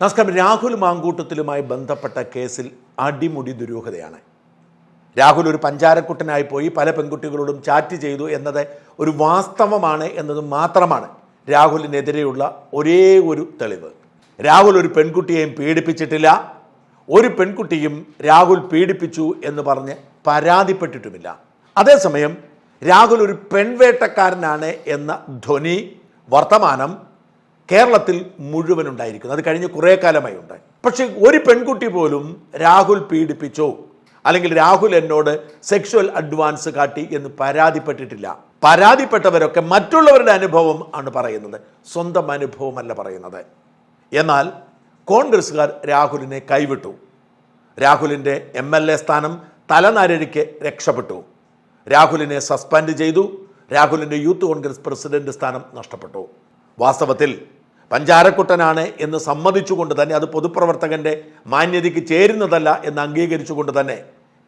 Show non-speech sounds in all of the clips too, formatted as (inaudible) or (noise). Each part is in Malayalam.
നമസ്കാരം. രാഹുൽ മാങ്കൂട്ടത്തിലുമായി ബന്ധപ്പെട്ട കേസിൽ അടിമുടി ദുരൂഹതയാണ്. രാഹുൽ ഒരു പഞ്ചാരക്കുട്ടനായി പോയി പല പെൺകുട്ടികളോടും ചാറ്റ് ചെയ്തു എന്നത് ഒരു വാസ്തവമാണ് എന്നത് മാത്രമാണ് രാഹുലിനെതിരെയുള്ള ഒരേ ഒരു തെളിവ്. രാഹുൽ ഒരു പെൺകുട്ടിയെയും പീഡിപ്പിച്ചിട്ടില്ല. ഒരു പെൺകുട്ടിയും രാഹുൽ പീഡിപ്പിച്ചു എന്ന് പറഞ്ഞ് പരാതിപ്പെട്ടിട്ടുമില്ല. അതേസമയം രാഹുൽ ഒരു പെൺവേട്ടക്കാരനാണ് എന്ന ധ്വനി വർത്തമാനം കേരളത്തിൽ മുഴുവൻ ഉണ്ടായിരിക്കുന്നു അത് കഴിഞ്ഞ് കുറേ കാലമായി ഉണ്ടായി. പക്ഷെ ഒരു പെൺകുട്ടി പോലും രാഹുൽ പീഡിപ്പിച്ചോ. അല്ലെങ്കിൽ രാഹുൽ എന്നോട് സെക്ഷുവൽ അഡ്വാൻസ് കാട്ടി എന്ന് പരാതിപ്പെട്ടിട്ടില്ല. പരാതിപ്പെട്ടവരൊക്കെ മറ്റുള്ളവരുടെ അനുഭവം ആണ് പറയുന്നത്. സ്വന്തം അനുഭവമല്ല പറയുന്നത്. എന്നാൽ കോൺഗ്രസ്സുകാർ രാഹുലിനെ കൈവിട്ടു. രാഹുലിന്റെ എം എൽ എ സ്ഥാനം തലനാരഴിക്ക് രക്ഷപ്പെട്ടു. രാഹുലിനെ സസ്പെൻഡ് ചെയ്തു. രാഹുലിന്റെ യൂത്ത് കോൺഗ്രസ് പ്രസിഡന്റ് സ്ഥാനം നഷ്ടപ്പെട്ടു. വാസ്തവത്തിൽ പഞ്ചാരക്കുട്ടനാണ് എന്ന് സമ്മതിച്ചുകൊണ്ട് തന്നെ അത് പൊതുപ്രവർത്തകന്റെ മാന്യതയ്ക്ക് ചേരുന്നതല്ല എന്ന് അംഗീകരിച്ചുകൊണ്ട് തന്നെ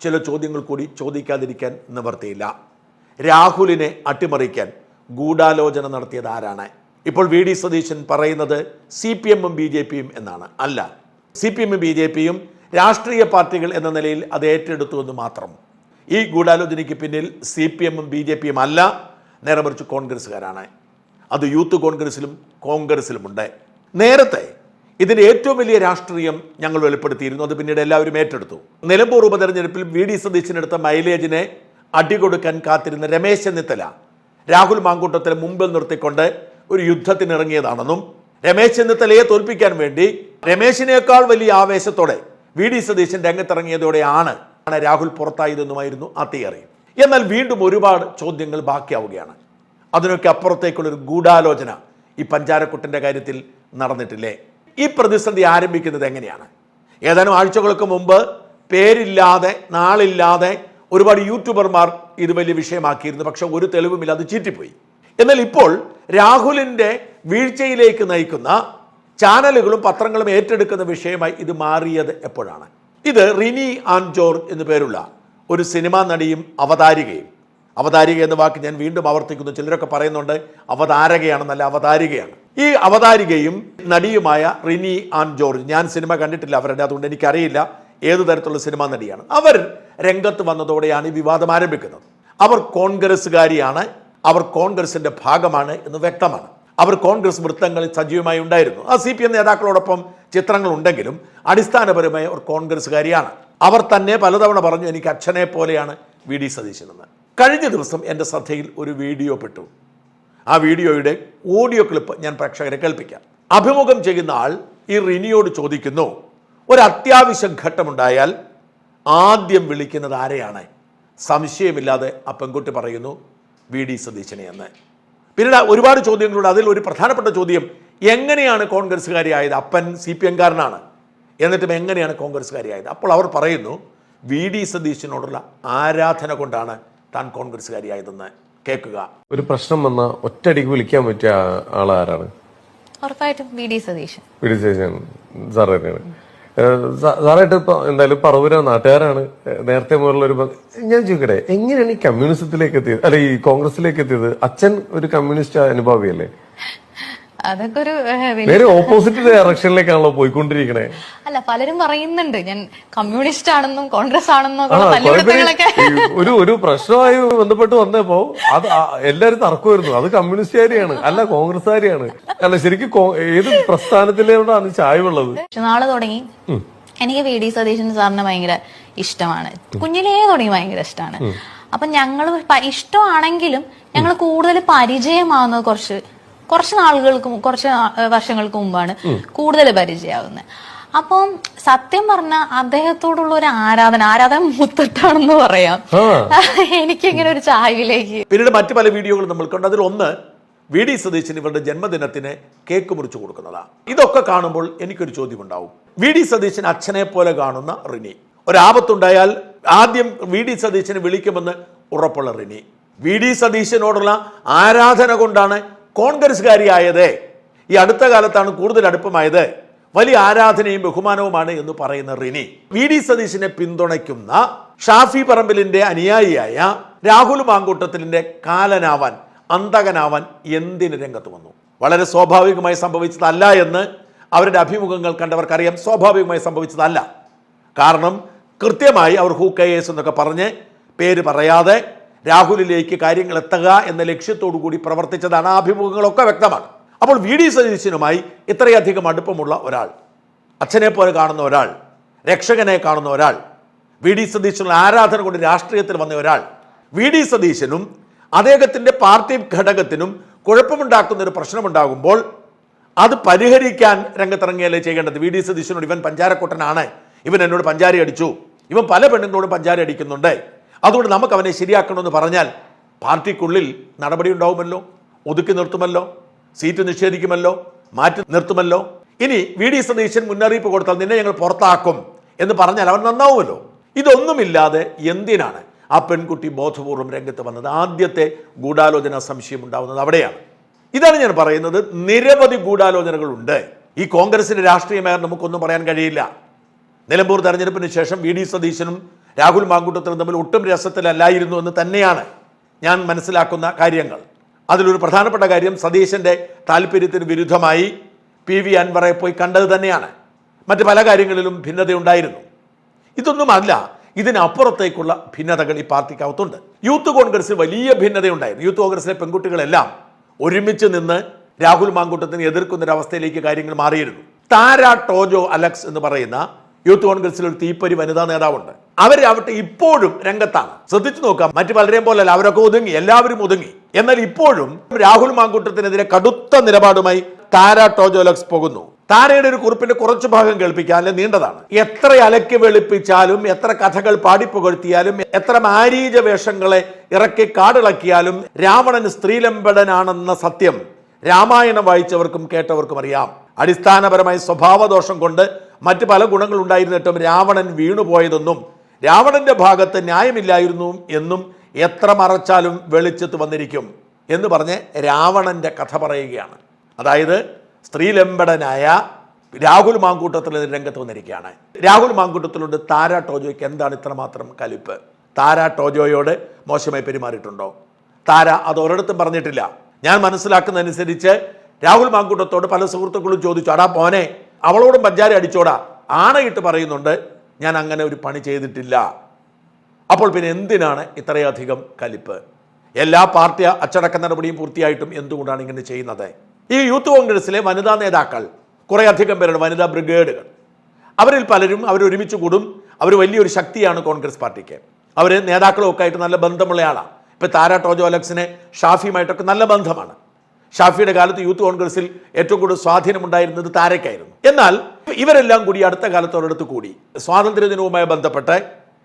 ചില ചോദ്യങ്ങൾ കൂടി ചോദിക്കാതിരിക്കാൻ നിവർത്തിയില്ല. രാഹുലിനെ അട്ടിമറിക്കാൻ ഗൂഢാലോചന നടത്തിയത് ആരാണ്? ഇപ്പോൾ വി ഡി സതീശൻ പറയുന്നത് സി പി എമ്മും ബി ജെ പിയും എന്നാണ്. അല്ല സി പി എമ്മും ബി ജെ പിയും രാഷ്ട്രീയ പാർട്ടികൾ എന്ന നിലയിൽ അത് ഏറ്റെടുത്തു എന്ന് മാത്രം. ഈ ഗൂഢാലോചനയ്ക്ക് പിന്നിൽ സി പി എമ്മും ബി ജെ പിയും അല്ല നേരെ മറിച്ച് കോൺഗ്രസ്സുകാരാണ്. അത് യൂത്ത് കോൺഗ്രസിലും കോൺഗ്രസിലുമുണ്ട് നേരത്തെ ഇതിന്റെ ഏറ്റവും വലിയ രാഷ്ട്രീയം ഞങ്ങൾ വെളിപ്പെടുത്തിയിരുന്നു. അത് പിന്നീട് എല്ലാവരും ഏറ്റെടുത്തു. നിലമ്പൂർ ഉപതെരഞ്ഞെടുപ്പിൽ വി ഡി സതീശനെടുത്ത മൈലേജിനെ അടികൊടുക്കാൻ കാത്തിരുന്ന രമേശ് ചെന്നിത്തല രാഹുൽ മാങ്കൂട്ടത്തിലെ മുമ്പിൽ നിർത്തിക്കൊണ്ട് ഒരു യുദ്ധത്തിനിറങ്ങിയതാണെന്നും രമേശ് ചെന്നിത്തലയെ തോൽപ്പിക്കാൻ വേണ്ടി രമേശിനേക്കാൾ വലിയ ആവേശത്തോടെ വി ഡി സതീശൻ രംഗത്തിറങ്ങിയതോടെയാണ് രാഹുൽ പുറത്തായതെന്നുമായിരുന്നു ആ തിയറി. എന്നാൽ വീണ്ടും ഒരുപാട് ചോദ്യങ്ങൾ ബാക്കിയാവുകയാണ്. അതിനൊക്കെ അപ്പുറത്തേക്കുള്ളൊരു ഗൂഢാലോചന ഈ പഞ്ചാരക്കുട്ടന്റെ കാര്യത്തിൽ നടന്നിട്ടില്ലേ? ഈ പ്രതിസന്ധി ആരംഭിക്കുന്നത് എങ്ങനെയാണ്? ഏതാനും ആഴ്ചകൾക്ക് മുമ്പ് പേരില്ലാതെ നാളില്ലാതെ ഒരുപാട് യൂട്യൂബർമാർ ഇത് വലിയ വിഷയമാക്കിയിരുന്നു. പക്ഷെ ഒരു തെളിവുമില്ല അത് ചീറ്റിപ്പോയി. എന്നാൽ ഇപ്പോൾ രാഹുലിന്റെ വീഴ്ചയിലേക്ക് നയിക്കുന്ന ചാനലുകളും പത്രങ്ങളും ഏറ്റെടുക്കുന്ന വിഷയമായി ഇത് മാറിയത് എപ്പോഴാണ്? ഇത് റിനി ആൻ ജോർജ് എന്നു പേരുള്ള ഒരു സിനിമാ നടിയും അവതാരികയും അവതാരിക എന്ന വാക്ക് ഞാൻ വീണ്ടും ആവർത്തിക്കുന്നു. ചിലരൊക്കെ പറയുന്നുണ്ട് അവതാരകയാണെന്നല്ല അവതാരികയാണ്. ഈ അവതാരികയും നടിയുമായ റിനി ആൻ ജോർജ് ഞാൻ സിനിമ കണ്ടിട്ടില്ല അവരുടെ അതുകൊണ്ട് എനിക്കറിയില്ല ഏതു തരത്തിലുള്ള സിനിമാ നടിയാണ്. അവർ രംഗത്ത് വന്നതോടെയാണ് ഈ വിവാദം ആരംഭിക്കുന്നത്. അവർ കോൺഗ്രസ്സുകാരിയാണ് അവർ കോൺഗ്രസിന്റെ ഭാഗമാണ് എന്ന് വ്യക്തമാണ്. അവർ കോൺഗ്രസ് വൃത്തങ്ങളിൽ സജീവമായി ഉണ്ടായിരുന്നു. ആ സി പി എം നേതാക്കളോടൊപ്പം ചിത്രങ്ങൾ ഉണ്ടെങ്കിലും അടിസ്ഥാനപരമായി അവർ കോൺഗ്രസ്സുകാരിയാണ്. അവർ തന്നെ പലതവണ പറഞ്ഞു എനിക്ക് അച്ഛനെ പോലെയാണ് വി ഡി സതീശനെന്ന്. കഴിഞ്ഞ ദിവസം എന്റെ ശ്രദ്ധയിൽ ഒരു വീഡിയോ പെട്ടു. ആ വീഡിയോയുടെ ഓഡിയോ ക്ലിപ്പ് ഞാൻ പ്രേക്ഷകരെ കേൾപ്പിക്കാം. അഭിമുഖം ചെയ്യുന്ന ആൾ ഈ റിനിയോട് ചോദിക്കുന്നു ഒരു അത്യാവശ്യ ഘട്ടമുണ്ടായാൽ ആദ്യം വിളിക്കുന്നത് ആരെയാണ്? സംശയമില്ലാതെ ആ പെൺകുട്ടി പറയുന്നു വി ഡി സതീശനെ എന്ന്. പിന്നീട് ഒരുപാട് ചോദ്യങ്ങളുണ്ട്. അതിൽ ഒരു പ്രധാനപ്പെട്ട ചോദ്യം എങ്ങനെയാണ് കോൺഗ്രസ്സുകാരിയായത്? അപ്പൻ സി പി എംകാരനാണ്. എന്നിട്ടും എങ്ങനെയാണ് കോൺഗ്രസ്സുകാരിയായത്? അപ്പോൾ അവർ പറയുന്നു വി ഡി സതീശനോടുള്ള ആരാധന കൊണ്ടാണ് താൻ കോൺഗ്രസ്സുകാരിയായതെന്ന് കേൾക്കുക. ഒരു പ്രശ്നം വന്ന ഒറ്റയടിക്ക് വിളിക്കാൻ പറ്റിയ ആളാരാണ്? ഉറപ്പായിട്ടും വി ഡി സതീശൻ. വിളിച്ചേച്ചാണ് സാർ തന്നെയാണ്. സാറായിട്ട് ഇപ്പൊ എന്തായാലും പറവൂര നാട്ടുകാരാണ്. നേരത്തെ മുതലുള്ള ഒരു ഞാൻ ചോദിക്കട്ടെ എങ്ങനെയാണ് ഈ കമ്മ്യൂണിസത്തിലേക്ക് എത്തിയത്? അല്ല ഈ കോൺഗ്രസിലേക്ക് എത്തിയത്? അച്ഛൻ ഒരു കമ്മ്യൂണിസ്റ്റ് അനുഭാവിയല്ലേ? അതൊക്കെ ഒരു നേരെ ഓപ്പോസിറ്റ് ഡയറക്ഷനിലേക്കാണല്ലോ പോയിക്കൊണ്ടിരിക്കണേ. അല്ല പലരും പറയുന്നുണ്ട്. ഞാൻ കമ്മ്യൂണിസ്റ്റ് ആണെന്നും കോൺഗ്രസ് ആണെന്നും ഒക്കെ തല്ലുപിടുത്തങ്ങളൊക്കെ ഒരു ഒരു പ്രശ്നമായി ബന്ധപ്പെട്ട് വന്നപ്പോ അത് എല്ലാരും തർക്കമായിരുന്നു. അത് കമ്മ്യൂണിസ്റ്റുകാരിയാണ്. അല്ല കോൺഗ്രസ്സുകാരിയാണ്. അല്ല ശരിക്കും ഏത് പ്രസ്ഥാനത്തിലാണ് ചായവുള്ളത്? നാളെ തുടങ്ങി. എനിക്ക് വി ഡി സതീശൻ സാറിന് ഭയങ്കര ഇഷ്ടമാണ്. കുഞ്ഞിലേ തുടങ്ങി ഭയങ്കര ഇഷ്ടമാണ്. അപ്പൊ ഞങ്ങൾ ഇഷ്ടമാണെങ്കിലും ഞങ്ങൾ കൂടുതൽ പരിചയമാവുന്നത് കുറച്ച് കുറച്ച് നാളുകൾക്ക് കുറച്ച് വർഷങ്ങൾക്ക് മുമ്പാണ് കൂടുതൽ പരിചയമാവുന്നത് അപ്പം സത്യം പറഞ്ഞ അദ്ദേഹത്തോടുള്ള ഒരു ആരാധന ആരാധന മുത്തിട്ടാണെന്ന് പറയാം. (laughs) എനിക്കിങ്ങനെ ഒരു ചായവിലേക്ക് പിന്നീട് മറ്റു പല വീഡിയോകളും നമ്മൾ കണ്ടു. അതിൽ ഒന്ന് വി ഡി സതീശൻ ഇവരുടെ ജന്മദിനത്തിന് കേക്ക് മുറിച്ചു കൊടുക്കുന്നതാണ് ഇതൊക്കെ കാണുമ്പോൾ എനിക്കൊരു ചോദ്യം ഉണ്ടാവും വി ഡി സതീശൻ അച്ഛനെ പോലെ കാണുന്ന റിനി. ഒരാപത്തുണ്ടായാൽ ആദ്യം വി ഡി സതീശനെ വിളിക്കുമെന്ന് ഉറപ്പുള്ള റിനി. വി ഡി സതീശനോടുള്ള ആരാധന കൊണ്ടാണ് കോൺഗ്രസ്സുകാരിയായത്. ഈ അടുത്ത കാലത്താണ് കൂടുതൽ അടുപ്പമായത്. വലിയ ആരാധനയും ബഹുമാനവുമാണ് എന്ന് പറയുന്ന റിനി. വി ഡി സതീശിനെ പിന്തുണയ്ക്കുന്ന ഷാഫി പറമ്പിലിന്റെ അനുയായിയായ രാഹുൽ മാങ്കൂട്ടത്തിലിന്റെ കാലനാവാൻ അന്തകനാവാൻ എന്തിന് രംഗത്ത് വന്നു? വളരെ സ്വാഭാവികമായി സംഭവിച്ചതല്ല എന്ന് അവരുടെ അഭിമുഖങ്ങൾ കണ്ടവർക്കറിയാം. സ്വാഭാവികമായി സംഭവിച്ചതല്ല. കാരണം കൃത്യമായി അവർ ഹൂ കെ എന്നൊക്കെ പറഞ്ഞ് പേര് പറയാതെ രാഹുലിലേക്ക് കാര്യങ്ങൾ എത്തുക എന്ന ലക്ഷ്യത്തോടു കൂടി പ്രവർത്തിച്ചതാണ് ആ അഭിമുഖങ്ങളൊക്കെ വ്യക്തമാണ്. അപ്പോൾ വി ഡി സതീശനുമായി ഇത്രയധികം അടുപ്പമുള്ള ഒരാൾ അച്ഛനെ പോലെ കാണുന്ന ഒരാൾ രക്ഷകനെ കാണുന്ന ഒരാൾ വി ഡി സതീശനുള്ള ആരാധന കൊണ്ട് രാഷ്ട്രീയത്തിൽ വന്ന ഒരാൾ വി ഡി സതീശനും അദ്ദേഹത്തിന്റെ പാർട്ടി ഘടകത്തിനും കുഴപ്പമുണ്ടാക്കുന്ന ഒരു പ്രശ്നമുണ്ടാകുമ്പോൾ അത് പരിഹരിക്കാൻ രംഗത്തിറങ്ങിയല്ലേ ചെയ്യേണ്ടത്? വി ഡി സതീശനോട് ഇവൻ പഞ്ചാരക്കുട്ടനാണ്. ഇവൻ എന്നോട് പഞ്ചാരി അടിച്ചു. ഇവൻ പല പെണ്ണുങ്ങളോടും പഞ്ചാരി അടിക്കുന്നുണ്ട്. അതുകൊണ്ട് നമുക്ക് അവനെ ശരിയാക്കണമെന്ന് പറഞ്ഞാൽ പാർട്ടിക്കുള്ളിൽ നടപടി ഉണ്ടാവുമല്ലോ ഒതുക്കി നിർത്തുമല്ലോ സീറ്റ് നിഷേധിക്കുമല്ലോ മാറ്റി നിർത്തുമല്ലോ. ഇനി വി ഡി സതീശൻ മുന്നറിയിപ്പ് കൊടുത്താൽ നിന്നെ ഞങ്ങൾ പുറത്താക്കും എന്ന് പറഞ്ഞാൽ അവൻ നന്നാവുമല്ലോ. ഇതൊന്നുമില്ലാതെ എന്തിനാണ് ആ പെൺകുട്ടി ബോധപൂർവം രംഗത്ത് വന്നത്? ആദ്യത്തെ ഗൂഢാലോചന സംശയം ഉണ്ടാവുന്നത് അവിടെയാണ്. ഇതാണ് ഞാൻ പറയുന്നത്. നിരവധി ഗൂഢാലോചനകളുണ്ട്. ഈ കോൺഗ്രസിന്റെ രാഷ്ട്രീയമായി നമുക്കൊന്നും പറയാൻ കഴിയില്ല. നിലമ്പൂർ തെരഞ്ഞെടുപ്പിന് ശേഷം വി ഡി സതീശനും രാഹുൽ മാങ്കൂട്ടത്തിലും തമ്മിൽ ഒട്ടും രസത്തിലല്ലായിരുന്നു എന്ന് തന്നെയാണ് ഞാൻ മനസ്സിലാക്കുന്ന കാര്യങ്ങൾ. അതിലൊരു പ്രധാനപ്പെട്ട കാര്യം സതീശന്റെ താല്പര്യത്തിന് വിരുദ്ധമായി പി വി അൻവറെ പോയി കണ്ടത് തന്നെയാണ്. മറ്റ് പല കാര്യങ്ങളിലും ഭിന്നതയുണ്ടായിരുന്നു. ഇതൊന്നുമല്ല ഇതിനപ്പുറത്തേക്കുള്ള ഭിന്നതകൾ ഈ പാർട്ടിക്കകത്തുണ്ട്. യൂത്ത് കോൺഗ്രസ് വലിയ ഭിന്നതയുണ്ടായിരുന്നു. യൂത്ത് കോൺഗ്രസിലെ പെൺകുട്ടികളെല്ലാം ഒരുമിച്ച് നിന്ന് രാഹുൽ മാങ്കൂട്ടത്തിനെ അവസ്ഥയിലേക്ക് കാര്യങ്ങൾ മാറിയിരുന്നു. താര ടോജോ അലക്സ് എന്ന് പറയുന്ന യൂത്ത് കോൺഗ്രസിൽ ഒരു തീപ്പൊരി വനിതാ നേതാവുണ്ട്. അവരാവട്ടെ ഇപ്പോഴും രംഗത്താണ്. ശ്രദ്ധിച്ചു നോക്കാം. മറ്റു പലരെയും പോലല്ല അവരൊക്കെ ഒതുങ്ങി എല്ലാവരും ഒതുങ്ങി. എന്നാൽ ഇപ്പോഴും രാഹുൽ മാങ്കൂട്ടത്തിനെതിരെ കടുത്ത നിലപാടുമായി താര ടോജോലക്സ് പോകുന്നു. താരയുടെ ഒരു കുറിപ്പിന്റെ കുറച്ചു ഭാഗം കേൾപ്പിക്കാൻ നീണ്ടതാണ്. എത്ര അലക്കി വെളുപ്പിച്ചാലും എത്ര കഥകൾ പാടിപ്പുകഴ്ത്തിയാലും എത്ര മാരീച വേഷങ്ങളെ ഇറക്കി കാടിളക്കിയാലും രാവണൻ സ്ത്രീലമ്പടനാണെന്ന സത്യം രാമായണം വായിച്ചവർക്കും കേട്ടവർക്കും അറിയാം. അടിസ്ഥാനപരമായി സ്വഭാവദോഷം കൊണ്ട് മറ്റ് പല ഗുണങ്ങളുണ്ടായിരുന്നിട്ടും രാവണൻ വീണുപോയതെന്നും രാവണന്റെ ഭാഗത്ത് ന്യായമില്ലായിരുന്നു എന്നും എത്ര മറച്ചാലും വെളിച്ചത്ത് വന്നിരിക്കും എന്ന് പറഞ്ഞ് രാവണന്റെ കഥ പറയുകയാണ്. അതായത് സ്ത്രീലമ്പടനായ രാഹുൽ മാങ്കൂട്ടത്തിൽ രംഗത്ത് വന്നിരിക്കുകയാണ്. രാഹുൽ മാങ്കൂട്ടത്തിലോട് താര ടോജോയ്ക്ക് എന്താണ് ഇത്രമാത്രം കലിപ്പ്? താര ടോജോയോട് മോശമായി പെരുമാറിയിട്ടുണ്ടോ? താര അത് ഒരിടത്തും പറഞ്ഞിട്ടില്ല. ഞാൻ മനസ്സിലാക്കുന്നതനുസരിച്ച് രാഹുൽ മാങ്കൂട്ടത്തോട് പല സുഹൃത്തുക്കളും ചോദിച്ചു അടാ പോനെ അവളോടും പഞ്ചാരി അടിച്ചോടാ. ആണയിട്ട് പറയുന്നുണ്ട്. ഞാൻ അങ്ങനെ ഒരു പണി ചെയ്തിട്ടില്ല. അപ്പോൾ പിന്നെ എന്തിനാണ് ഇത്രയധികം കലിപ്പ്? എല്ലാ പാർട്ടി അച്ചടക്ക നടപടിയും പൂർത്തിയായിട്ടും എന്തുകൊണ്ടാണ് ഇങ്ങനെ ചെയ്യുന്നത്? ഈ യൂത്ത് കോൺഗ്രസിലെ വനിതാ നേതാക്കൾ കുറേ അധികം പേരുടെ വനിതാ ബ്രിഗേഡുകൾ അവരിൽ പലരും അവർ ഒരുമിച്ച് കൂടും. അവർ വലിയൊരു ശക്തിയാണ് കോൺഗ്രസ് പാർട്ടിക്ക്. അവർ നേതാക്കളും ഒക്കെ ആയിട്ട് നല്ല ബന്ധമുള്ള ആളാണ് ഇപ്പൊ താര ടോജോ അലക്സിനെ ഷാഫിയുമായിട്ടൊക്കെ നല്ല ബന്ധമാണ്. ഷാഫിയുടെ കാലത്ത് യൂത്ത് കോൺഗ്രസിൽ ഏറ്റവും കൂടുതൽ സ്വാധീനമുണ്ടായിരുന്നത് താരക്കായിരുന്നു എന്നാൽ ഇവരെല്ലാം കൂടി അടുത്ത കാലത്ത് ഒരിടത്ത് കൂടി സ്വാതന്ത്ര്യ ദിനവുമായി ബന്ധപ്പെട്ട്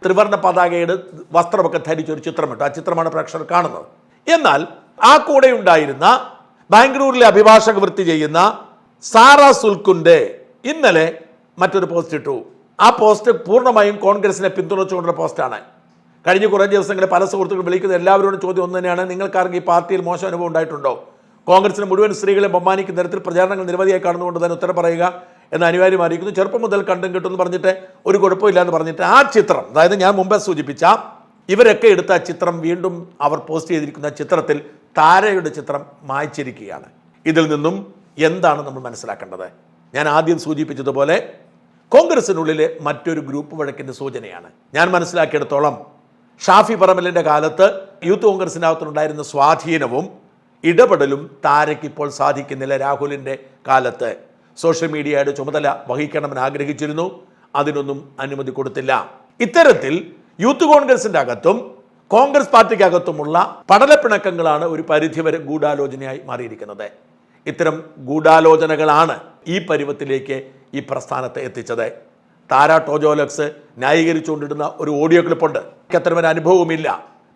ത്രിവർണ പതാകയുടെ വസ്ത്രമൊക്കെ ധരിച്ച ഒരു ചിത്രമിട്ടു. ആ ചിത്രമാണ് പ്രേക്ഷകർ കാണുന്നത്. എന്നാൽ ആ കൂടെ ഉണ്ടായിരുന്ന ബാംഗ്ലൂരിലെ അഭിഭാഷക വൃത്തി ചെയ്യുന്ന സാറ സുൽക്കുന്റെ ഇന്നലെ മറ്റൊരു പോസ്റ്റ് ഇട്ടു. ആ പോസ്റ്റ് പൂർണമായും കോൺഗ്രസിനെ പിന്തുണച്ചുകൊണ്ടുള്ള പോസ്റ്റാണ് കഴിഞ്ഞ കുറേ ദിവസങ്ങളിൽ പല സുഹൃത്തുക്കൾ വിളിക്കുന്ന എല്ലാവരോടും ചോദ്യം ഒന്ന് തന്നെയാണ് നിങ്ങൾക്കാർക്ക് ഈ പാർട്ടിയിൽ മോശം അനുഭവം ഉണ്ടായിട്ടുണ്ടോ? കോൺഗ്രസിന് മുഴുവൻ സ്ത്രീകളെ ബഹുമാനിക്കുന്ന തരത്തിൽ പ്രചാരണങ്ങൾ നിരവധിയായി കാണുന്നതുകൊണ്ട് തന്നെ ഉത്തരം പറയുക എന്ന് അനിവാര്യമായിരിക്കുന്നു. ചെറുപ്പം മുതൽ കണ്ടും കിട്ടും എന്ന് പറഞ്ഞിട്ട് ഒരു കുഴപ്പമില്ല എന്ന് പറഞ്ഞിട്ട് ആ ചിത്രം അതായത് ഞാൻ മുമ്പേ സൂചിപ്പിച്ച ഇവരൊക്കെ എടുത്ത ചിത്രം വീണ്ടും അവർ പോസ്റ്റ് ചെയ്തിരിക്കുന്ന ചിത്രത്തിൽ താരയുടെ ചിത്രം മായ്ച്ചിരിക്കുകയാണ്. ഇതിൽ നിന്നും എന്താണ് നമ്മൾ മനസ്സിലാക്കേണ്ടത്? ഞാൻ ആദ്യം സൂചിപ്പിച്ചതുപോലെ കോൺഗ്രസിനുള്ളിലെ മറ്റൊരു ഗ്രൂപ്പ് വഴക്കിന്റെ സൂചനയാണ്. ഞാൻ മനസ്സിലാക്കിയെടുത്തോളം ഷാഫി പറമലിന്റെ കാലത്ത് യൂത്ത് കോൺഗ്രസിനകത്തുണ്ടായിരുന്ന സ്വാധീനവും ഇടപെടലും താരയ്ക്ക് ഇപ്പോൾ സാധിക്കുന്നില്ല രാഹുലിന്റെ കാലത്ത്. സോഷ്യൽ മീഡിയയുടെ ചുമതല വഹിക്കണമെന്ന് ആഗ്രഹിച്ചിരുന്നു. അതിനൊന്നും അനുമതി കൊടുത്തില്ല. ഇത്തരത്തിൽ യൂത്ത് കോൺഗ്രസിന്റെ അകത്തും കോൺഗ്രസ് പാർട്ടിക്കകത്തുമുള്ള പടലപ്പിണക്കങ്ങളാണ് ഒരു പരിധിവരെ ഗൂഢാലോചനയായി മാറിയിരിക്കുന്നത്. ഇത്തരം ഗൂഢാലോചനകളാണ് ഈ പരുവത്തിലേക്ക് ഈ പ്രസ്ഥാനത്തെ എത്തിച്ചത്. താര ടോജോലക്സ് ന്യായീകരിച്ചുകൊണ്ടിരുന്ന ഒരു ഓഡിയോ ക്ലിപ്പുണ്ട്. എനിക്ക് അത്തരം ഒരു അനുഭവമില്ല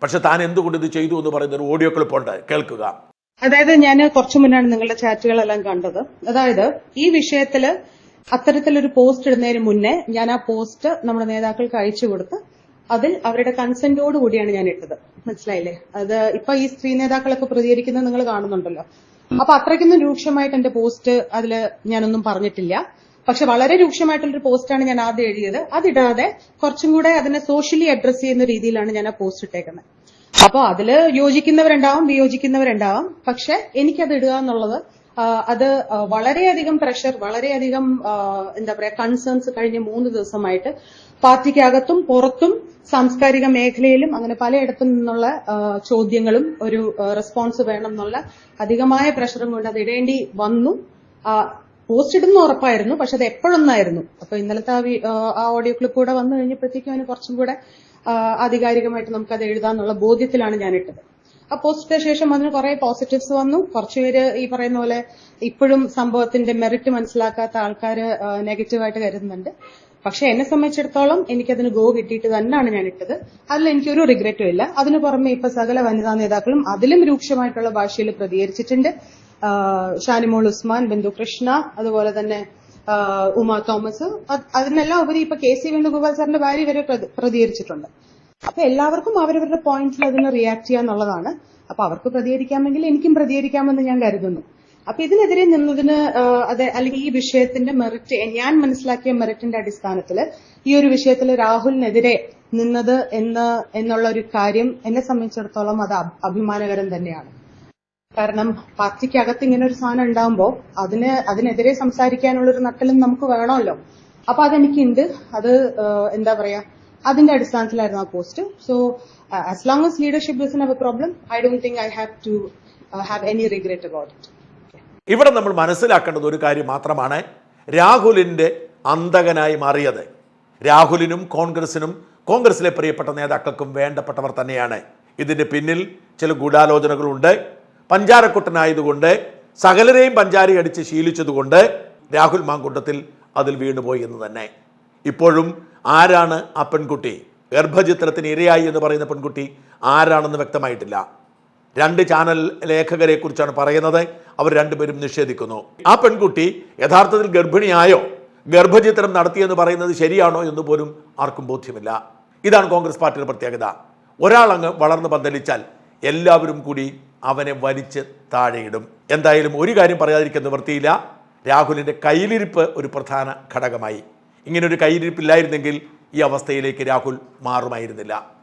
പക്ഷെ താൻ എന്തുകൊണ്ട് ഇത് ചെയ്തു എന്ന് പറയുന്ന ഒരു ഓഡിയോ ക്ലിപ്പുണ്ട്. കേൾക്കുക. അതായത് ഞാൻ കുറച്ചു മുന്നാണ് നിങ്ങളുടെ ചാറ്റുകളെല്ലാം കണ്ടത്. അതായത് ഈ വിഷയത്തിൽ അത്തരത്തിലൊരു പോസ്റ്റ് ഇടുന്നതിന് മുന്നേ ഞാൻ ആ പോസ്റ്റ് നമ്മുടെ നേതാക്കൾക്ക് അയച്ചു കൊടുത്ത് അതിൽ അവരുടെ കൺസെന്റോട് കൂടിയാണ് ഞാൻ ഇട്ടത്. മനസ്സിലായില്ലേ? അത് ഇപ്പൊ ഈ സ്ത്രീ നേതാക്കളൊക്കെ പ്രതികരിക്കുന്നത് നിങ്ങൾ കാണുന്നുണ്ടല്ലോ. അപ്പൊ അത്രയ്ക്കൊന്നും രൂക്ഷമായിട്ട് എന്റെ പോസ്റ്റ് അതിൽ ഞാനൊന്നും പറഞ്ഞിട്ടില്ല. പക്ഷെ വളരെ രൂക്ഷമായിട്ടുള്ളൊരു പോസ്റ്റാണ് ഞാൻ ആദ്യം എഴുതിയത്. അതിടാതെ കുറച്ചും കൂടെ അതിനെ സോഷ്യലി അഡ്രസ് ചെയ്യുന്ന രീതിയിലാണ് ഞാൻ ആ പോസ്റ്റ് ഇട്ടേക്കുന്നത്. അപ്പൊ അതിൽ യോജിക്കുന്നവരുണ്ടാവും വിയോജിക്കുന്നവരുണ്ടാവും. പക്ഷെ എനിക്കത് ഇടുക എന്നുള്ളത് അത് വളരെയധികം പ്രഷർ വളരെയധികം എന്താ പറയുക കൺസേൺസ് കഴിഞ്ഞ മൂന്ന് ദിവസമായിട്ട് പാർട്ടിക്കകത്തും പുറത്തും സാംസ്കാരിക മേഖലയിലും അങ്ങനെ പലയിടത്തു നിന്നുള്ള ചോദ്യങ്ങളും ഒരു റെസ്പോൺസ് വേണം എന്നുള്ള അധികമായ പ്രഷറും കൊണ്ട് അത് ഇടേണ്ടി വന്നു. പോസ്റ്റ് ഇടുന്ന ഉറപ്പായിരുന്നു പക്ഷെ അത് എപ്പോഴൊന്നായിരുന്നു. അപ്പൊ ഇന്നലത്തെ ആ ഓഡിയോ ക്ലിപ്പ് കൂടെ വന്നു കഴിഞ്ഞപ്പോഴത്തേക്കും അതിന് കുറച്ചും കൂടെ ആധികാരികമായിട്ട് നമുക്കത് എഴുതാന്നുള്ള ബോധ്യത്തിലാണ് ഞാൻ ഇട്ടത് ആ പോസ്റ്റിന് ശേഷം അതിന് കുറെ പോസിറ്റീവ്സ് വന്നു. കുറച്ചുപേര് ഈ പറയുന്ന പോലെ ഇപ്പോഴും സംഭവത്തിന്റെ മെറിറ്റ് മനസ്സിലാക്കാത്ത ആൾക്കാർ നെഗറ്റീവായിട്ട് കരുതുന്നുണ്ട്. പക്ഷെ എന്നെ സംബന്ധിച്ചിടത്തോളം എനിക്കതിന് ഗോ കിട്ടിയിട്ട് തന്നെയാണ് ഞാൻ ഇട്ടത് അതിൽ എനിക്കൊരു റിഗ്രറ്റും ഇല്ല. അതിനു പുറമെ ഇപ്പൊ സകല വനിതാ നേതാക്കളും അതിലും രൂക്ഷമായിട്ടുള്ള ഭാഷയിൽ പ്രതികരിച്ചിട്ടുണ്ട്. ഷാനിമോൾ ഉസ്മാൻ ബിന്ദു കൃഷ്ണ അതുപോലെ തന്നെ ഉമ തോമസ്. അത് അതിനെല്ലാം ഉപരി ഇപ്പൊ കെ സി വേണുഗോപാൽ സാറിന്റെ ഭാര്യ വരെ പ്രതി- പ്രതികരിച്ചിട്ടുണ്ട്. അപ്പൊ എല്ലാവർക്കും അവരവരുടെ പോയിന്റിൽ അതിനെ റിയാക്ട് ചെയ്യാന്നുള്ളതാണ് അപ്പൊ അവർക്ക് പ്രതികരിക്കാമെങ്കിൽ എനിക്കും പ്രതികരിക്കാമെന്ന് ഞാൻ കരുതുന്നു. അപ്പൊ ഇതിനെതിരെ നിന്നതിന് അതെ അല്ലെങ്കിൽ ഈ വിഷയത്തിന്റെ മെറിറ്റ് ഞാൻ മനസ്സിലാക്കിയ മെറിറ്റിന്റെ അടിസ്ഥാനത്തിൽ ഈ ഒരു വിഷയത്തിൽ രാഹുലിനെതിരെ നിന്നത് എന്ന് എന്നുള്ള ഒരു കാര്യം എന്നെ സംബന്ധിച്ചിടത്തോളം അത് അഭിമാനകരം തന്നെയാണ്. കാരണം പാർട്ടിക്കകത്ത് ഇങ്ങനെ ഒരു സാധനം ഉണ്ടാകുമ്പോൾ അതിന് അതിനെതിരെ സംസാരിക്കാനുള്ള ഒരു നട്ടലും നമുക്ക് വേണമല്ലോ. അപ്പൊ അതെനിക്കുണ്ട്. അത് എന്താ പറയാ അതിന്റെ അടിസ്ഥാനത്തിലായിരുന്നു ആ post. So as long as leadership have a problem I don't think I have to have any regret about it ഇവിടെ നമ്മൾ മനസ്സിലാക്കേണ്ടത് ഒരു കാര്യം മാത്രമാണ് രാഹുലിന്റെ അന്തകനായി മാറിയത്. രാഹുലിനും കോൺഗ്രസിനും കോൺഗ്രസിലെ പ്രിയപ്പെട്ട നേതാക്കൾക്കും വേണ്ടപ്പെട്ടവർ തന്നെയാണ്. ഇതിന്റെ പിന്നിൽ ചില ഗൂഢാലോചനകളുണ്ട്. പഞ്ചാരക്കുട്ടനായതുകൊണ്ട് സകലരെയും പഞ്ചാരി അടിച്ച് ശീലിച്ചതുകൊണ്ട് രാഹുൽ മാങ്കൂട്ടത്തിൽ അതിൽ വീണുപോയി എന്ന് തന്നെ. ഇപ്പോഴും ആരാണ് ആ പെൺകുട്ടി? ഗർഭചിത്രത്തിന് ഇരയായി എന്ന് പറയുന്ന പെൺകുട്ടി ആരാണെന്ന് വ്യക്തമായിട്ടില്ല. രണ്ട് ചാനൽ ലേഖകരെ കുറിച്ചാണ് പറയുന്നത്. അവർ രണ്ടുപേരും നിഷേധിക്കുന്നു. ആ പെൺകുട്ടി യഥാർത്ഥത്തിൽ ഗർഭിണിയായോ? ഗർഭചിത്രം നടത്തിയെന്ന് പറയുന്നത് ശരിയാണോ എന്ന് പോലും ആർക്കും ബോധ്യമില്ല. ഇതാണ് കോൺഗ്രസ് പാർട്ടിയുടെ പ്രത്യേകത. ഒരാൾ അങ്ങ് വളർന്ന് പന്തലിച്ചാൽ എല്ലാവരും കൂടി അവനെ വലിച്ച് താഴെയിടും. എന്തായാലും ഒരു കാര്യം പറയാതിരിക്കുന്ന നിവൃത്തിയില്ല. രാഹുലിന്റെ കയ്യിലിരിപ്പ് ഒരു പ്രധാന ഘടകമായി. ഇങ്ങനൊരു കയ്യിലിരിപ്പില്ലായിരുന്നെങ്കിൽ ഈ അവസ്ഥയിലേക്ക് രാഹുൽ മാറുമായിരുന്നില്ല.